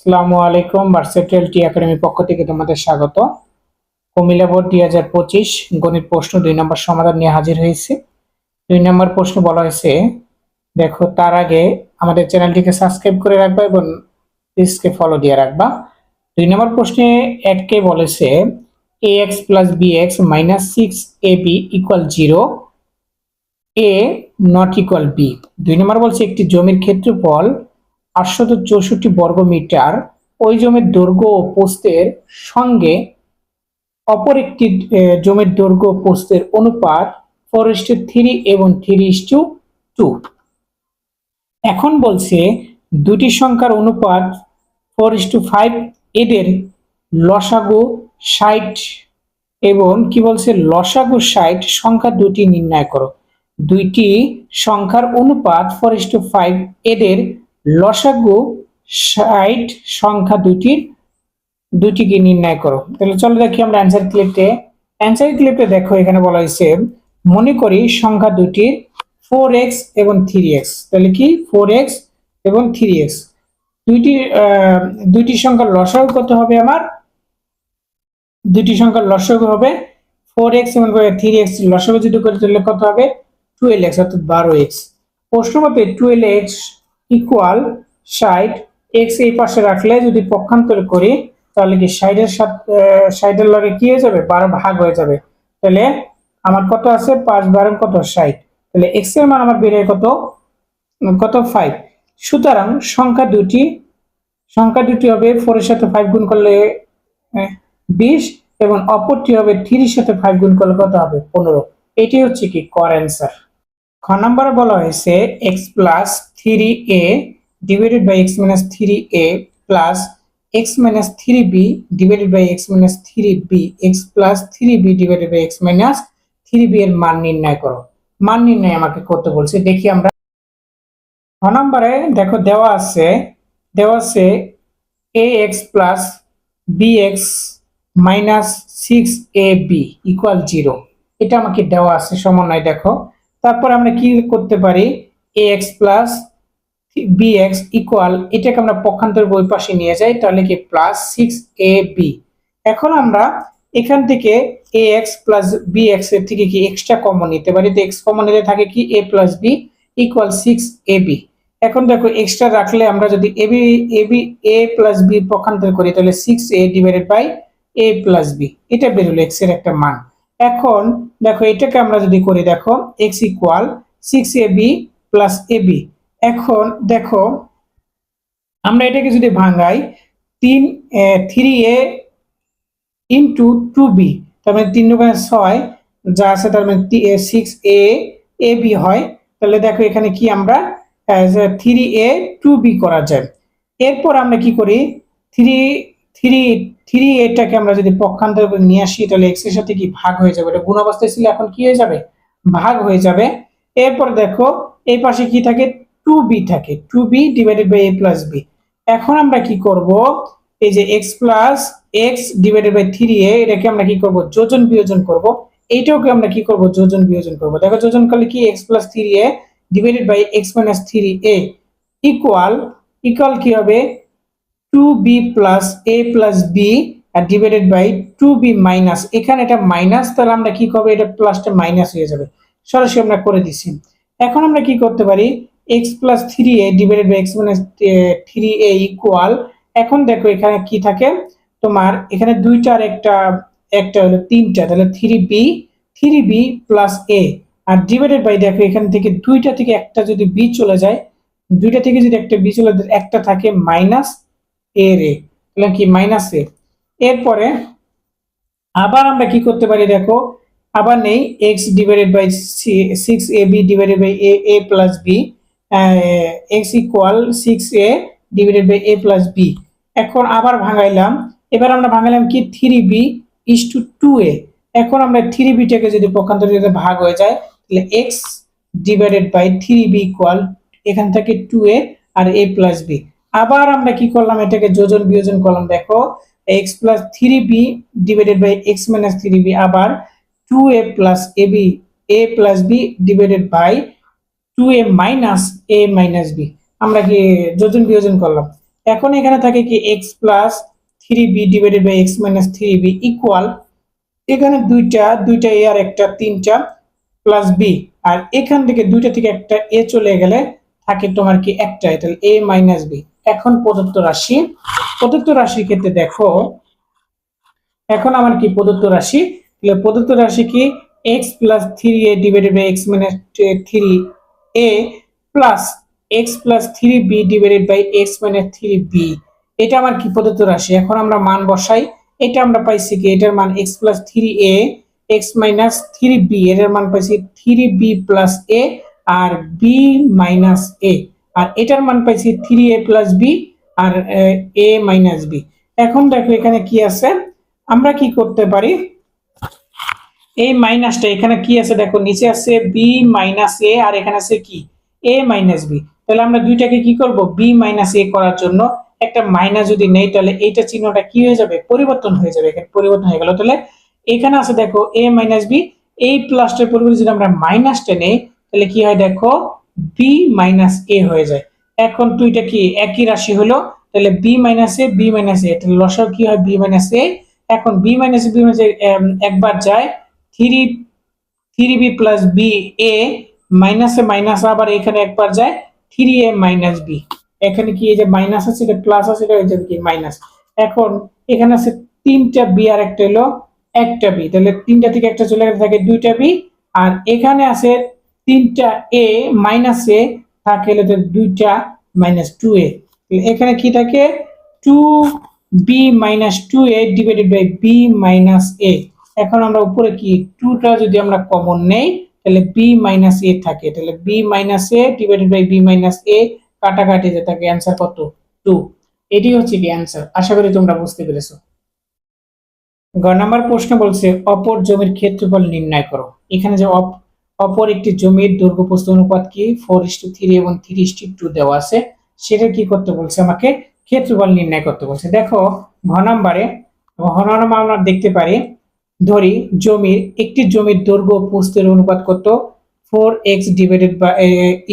আসসালামু আলাইকুম ভার্সেটেল টি একাডেমি পক্ষ থেকে তোমাদের স্বাগত। কুমিল্লা বোর্ড দুই হাজার পঁচিশ গণিত প্রশ্ন দুই নম্বর সমাধান নিয়ে হাজির হয়েছে। দুই নম্বর প্রশ্ন বলা হয়েছে, দেখো তার আগে আমাদের চ্যানেলটিকে সাবস্ক্রাইব করে রাখবা এবং পেজকে ফলো দিয়ে রাখবা। দুই নম্বর প্রশ্নে এককে বলেছে A X plus B X minus six A B equal zero A not equal B দুই নম্বর বলছে একটি জমির ক্ষেত্রফল আটশত চৌষট্টি বর্গ মিটার ওই জমির দৈর্ঘ্য ও পোস্তের সঙ্গে অপর একটি জমির দৈর্ঘ্য পোস্তের অনুপাত ফোর টু থ্রি এবং থ্রি ইস টু টু এখন বলছে দুটি সংখ্যার অনুপাত ফোর টু ফাইভ এদের লসাগু ষাট এবং কি বলছে? লসাগু ষাট সংখ্যা দুটি নির্ণয় করো। দুইটি সংখ্যার অনুপাত ফোর টু ফাইভ এদের লসাগু ষাট সংখ্যা দুটির দুটিকে নির্ণয় করো। তাহলে চলো দেখি আমরা অ্যান্সার ক্লিপে অ্যান্সার ক্লিপে দেখো, এখানে বলা হয়েছে, মনে করি সংখ্যা দুটির ফোর এক্স এবং থ্রি এক্স তাহলে কি? ফোর এক্স এবং থ্রি এক্স দুইটি দুইটি সংখ্যার লসাগু কত হবে আমার? দুইটি সংখ্যার লসাগু হবে ফোর এক্স এবং থ্রি এক্স লসাগু যদি করে তাহলে কত হবে? টুয়েলভ এক্স অর্থাৎ বারো এক্স প্রশ্ন মতে টুয়েলভ এক্স ইকুয়াল ষাট এক্স এই পাশে রাখলে যদি পক্ষান্তর করি, তাহলে কি ষাটের সাথে ষাটের লগে কি হয়ে যাবে? বারো ভাগ হয়ে যাবে। তাহলে আমার কত আছে? পাঁচ বারো কত? ষাট। তাহলে এক্সের মান আমার বেড়ে কত? কত? ফাইভ সুতরাং সংখ্যা দুটি সংখ্যা দুটি হবে ফোর এর সাথে ফাইভ গুণ করলে বিশ, এবং অপরটি হবে থ্রির সাথে ফাইভ গুণ করলে কত হবে? পনেরো। এটি হচ্ছে কি কর অ্যান্সার খ নম্বরে বলা হয়েছে X plus three A divided by X minus three A plus X minus three B divided by X minus three B X plus three B divided by X minus three B এর মান নির্ণয় করো। মান নির্ণয় আমাকে করতে বলছে। দেখি আমরা ছ নম্বরে দেখো দেওয়া আছে দেওয়া আছে A X plus B X minus six A B equal zero এটা আমাকে দেওয়া আছে সমন্বয়, দেখো। তারপর আমরা কি করতে পারি? A X plus X equal এটাকে আমরা পক্ষান্তর বই পাশে নিয়ে যাই, তাহলে কি প্লাস সিক্স এ বি এখন আমরা এখান থেকে এ এক্স প্লাস বি এক্সের থেকে কি এক্সট্রা কমন নিতে পারি? তো এক্স কমন নিতে থাকে কি? A plus B equal six A B এখন দেখো এক্সট্রা রাখলে আমরা যদি A B A B A plus B পক্ষান্তর করি, তাহলে six A divided by A plus B এটা বেরোলো এক্সের একটা মান। এখন দেখো, এটাকে আমরা যদি করি, দেখো X equal six A B plus A B এখন দেখো, আমরা এটাকে যদি ভাঙাই, তিন three A into two B তার মানে তিন দোকানে ছয় যা আছে তার মানে সিক্স এ এ বি হয়। তাহলে দেখো এখানে কি আমরা থ্রি এ টু বি করা যায়। এরপর আমরা কি করি? থ্রি থ্রি থ্রি এটাকে আমরা যদি পক্ষান্তর নিয়ে আসি, তাহলে এক্সের সাথে কি ভাগ হয়ে যাবে? এটা গুণ অবস্থায় ছিল, এখন কি হয়ে যাবে? ভাগ হয়ে যাবে। এরপর দেখো, এই পাশে কি থাকে? টু বি থাকে two B divided by A plus B এখন আমরা কি করব? এই যে X plus X divided by three A এটাকে আমরা কি করব? যোজন বিয়োজন করব। এইটাকে আমরা কি করব? যোজন বিয়োজন করব। দেখো, যোজন করলে কি? X plus three A divided by X minus three A equal equal কি হবে? Two B plus A plus B R divided by two B minus এখানে এটা মাইনাস তাহলে আমরা কি করব? এটা প্লাসটা মাইনাস হয়ে যাবে। সরাসরি আমরা করে দিছি এখন আমরা কি করতে পারি? X plus three A divided by X minus three A equal এখন দেখো এখানে কি থাকে? তোমার এখানে দুইটার একটা একটা হলো তিনটা তাহলে three B three B plus A R divided by দেখো এখান থেকে দুইটা থেকে একটা যদি বি চলে যায় দুইটা থেকে যদি একটা বি চলে যায়, একটা থাকে মাইনাস এ রে। তাহলে কি মাইনাস এ এরপরে আবার আমরা কি করতে পারি দেখো? আবার নেই X divided by six A B divided by A A plus B X equal six A divided by A plus B এখন আবার ভাঙাইলাম। এবার আমরা ভাঙাইলাম কি? Three B is to two A এখন আমরা থ্রি বিটাকে যদি পক্ষান্তর ভাগ হয়ে যায়, তাহলে X divided by three B equal এখান থেকে টু এ আর এ প্লাস বি আবার আমরা কি করলাম? এটাকে যোজন বিয়োজন করলাম। দেখো X plus three B divided by X minus three B আবার two A plus A B A plus B divided by two A minus A minus B আমরা কি যোজন বিয়োজন করলাম। এখন এখানে থাকে কি X plus three B divided by X minus three B equal এখানে দুইটা দুইটা এ আর একটা, তিনটা প্লাস বি আর এখান থেকে দুইটা থেকে একটা এ চলে গেলে থাকে তোমার কি একটা, তাহলে এ মাইনাস বি এখন প্রদত্ত রাশি, প্রদত্ত রাশির ক্ষেত্রে দেখো, এখন আমার কি প্রদত্ত রাশি? প্রদত্ত রাশি কি X plus three A divided by X minus three A plus X plus three B divided by X minus three B এটা আমার কি প্রদত্ত রাশি? এখন আমরা মান বসাই। এটা আমরা পাইছি কি? এটার মান X plus three A X minus three B এটার মান পাইছি থ্রি বি প্লাস এ আর বি মাইনাস এ আর এটার মান পাইছি থ্রি এ প্লাস বি আর, এ মাইনাস বি এখন দেখো এখানে কি আছে? আমরা কি করতে পারি? এই মাইনাসটা এখানে কি আছে দেখো? নিচে আছে বি মাইনাস এ আর এখানে আছে কি? এ মাইনাস বি তাহলে আমরা দুইটাকে কি করব? বি মাইনাস এ করার জন্য একটা মাইনাস যদি নেই, তাহলে এইটা চিহ্নটা কি হয়ে যাবে? পরিবর্তন হয়ে যাবে, এখানে পরিবর্তন হয়ে গেল। তাহলে এখানে আছে দেখো এ মাইনাস বি এই প্লাসটার পরিবর্তে যদি আমরা মাইনাসটা নেই, তাহলে কি হয় দেখো? বি মাইনাস এ হয়ে যায়। এখন দুইটা কি? একই রাশি হলো, তাহলে B minus A B minus A তাহলে লসাও কি হয়? বি মাইনাস এ এখন বি মাইনাস বি মাইনাস একবার যায় three three B plus B A মাইনাসে মাইনাস আবার এখানে একবার যায় থ্রি এ মাইনাস বি এখানে কি এই যে মাইনাস আছে, এটা প্লাস আছে, এটা হয়ে কি মাইনাস এখন এখানে আছে তিনটা বি আর একটা হলো একটা বি তাহলে তিনটা থেকে একটা চলে গেলে থাকে দুইটা বি আর এখানে আছে তিনটা এ মাইনাস এ থাকে হলো দুইটা মাইনাস টু এ এখানে কি থাকে? Two B minus two A divided by B minus A এখন আমরা উপরে কি? টুটা যদি আমরা কমন নেই, তাহলে বি মাইনাস এ থাকে। তাহলে B minus A divided by B minus A কাটাকাটি যে থাকে অ্যান্সার কত? টু এটি হচ্ছে কি অ্যান্সার আশা করি তোমরা বুঝতে পেরেছ। গ নাম্বার প্রশ্ন বলছে, অপর জমির ক্ষেত্রফল নির্ণয় করো। এখানে যে অপ- অপর একটি জমির দৈর্ঘ্য প্রস্থ অনুপাত কি? ফোর ইস টু থ্রি এবং থ্রি ইস টু দেওয়া আছে। সেটা কি করতে বলছে? আমাকে ক্ষেত্রফল নির্ণয় করতে বলছে। দেখো, ঘ নাম্বারে, ঘ নাম্বার আমরা দেখতে পারি ধরি জমির একটি জমির দৈর্ঘ্য ও প্রস্থের অনুপাত কত? ফোর এক্স ডিভাইডেড বা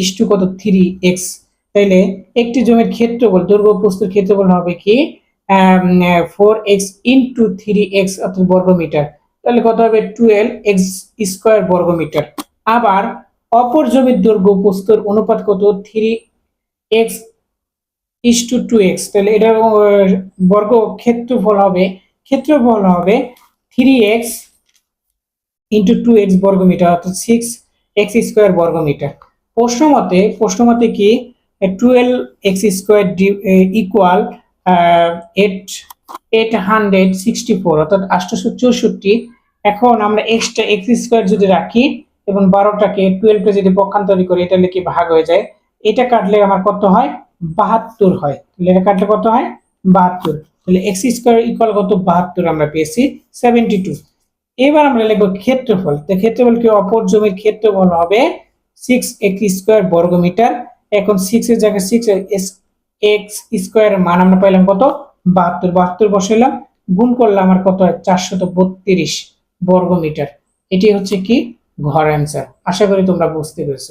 ইস টু কত? থ্রি এক্স তাইলে একটি জমির ক্ষেত্রফল দৈর্ঘ্য ও প্রস্থের ক্ষেত্রফল হবে কি? Four X into three X অর্থাৎ বর্গমিটার। তাহলে কত হবে? টুয়েলভ এক্স স্কোয়ার বর্গমিটার। আবার অপর জমির দৈর্ঘ্য ও প্রস্থের অনুপাত কত? Three X is to two X তাহলে আহ, বর্গ ক্ষেত্রফল হবে ক্ষেত্রফল হবে three X into two X বর্গমিটার, অর্থাৎ সিক্স এক্স স্কোয়ার বর্গমিটার। প্রশ্ন মতে প্রশ্ন মতে কি twelve X square equal eight eight hundred sixty four অর্থাৎ আটশোশো চৌষট্টি। এখন আমরা এক্সট্রা এক্স স্কোয়ার যদি রাখি, এবং বারোটাকে টুয়েলভটা যদি পক্ষান্তরি করি, এটা কি ভাগ হয়ে যায়? এটা কাটলে আমার কত হয়? বাহাত্তর হয়। তাহলে এটা কাটলে কত হয়? বাহাত্তর। তাহলে এক্স স্কোয়ার ইকুয়াল কত? বাহাত্তর আমরা পেয়েছি সেভেন্টি টু এবার আমরা লিখব ক্ষেত্রফল। তো ক্ষেত্রফল কি? অপর জমির ক্ষেত্রফল হবে সিক্স এক্স স্কোয়ার বর্গমিটার এখন সিক্স এর জায়গায় সিক্স এক্স স্কোয়ার মান আমরা পাইলাম কত? বাহাত্তর। বাহাত্তর বসাইলাম। গুণ করলে আমার কত? হয় চারশত বত্রিশ বর্গমিটার এটি হচ্ছে কি? ঘর অ্যান্সার আশা করি তোমরা বুঝতে পেরেছ।